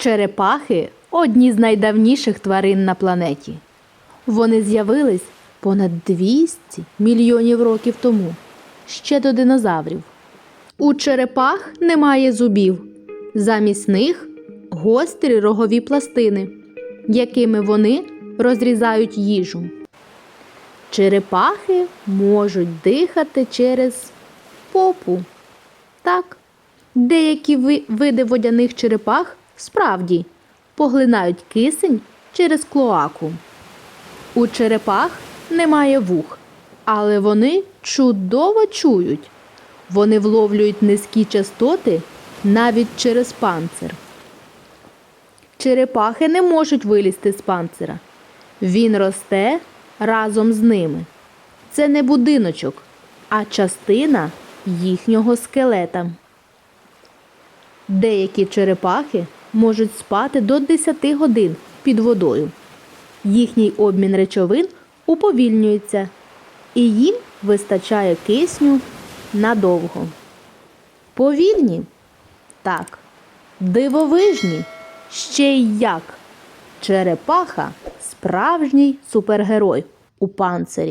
Черепахи одні з найдавніших тварин на планеті. Вони з'явились понад 200 мільйонів років тому, ще до динозаврів. У черепах немає зубів. Замість них гострі рогові пластини, якими вони розрізають їжу. Черепахи можуть дихати через попу. Так, деякі ви- види водяних черепах справді поглинають кисень через клоаку. У черепах немає вух, але вони чудово чують. Вони вловлюють низькі частоти навіть через панцир. Черепахи не можуть вилізти з панцира. Він росте разом з ними. Це не будиночок, а частина їхнього скелета. Деякі черепахи можуть спати до 10 годин під водою. Їхній обмін речовин уповільнюється, і їм вистачає кисню надовго. Повільні? Так. Дивовижні? Ще й як. Черепаха справжній супергерой у панцирі.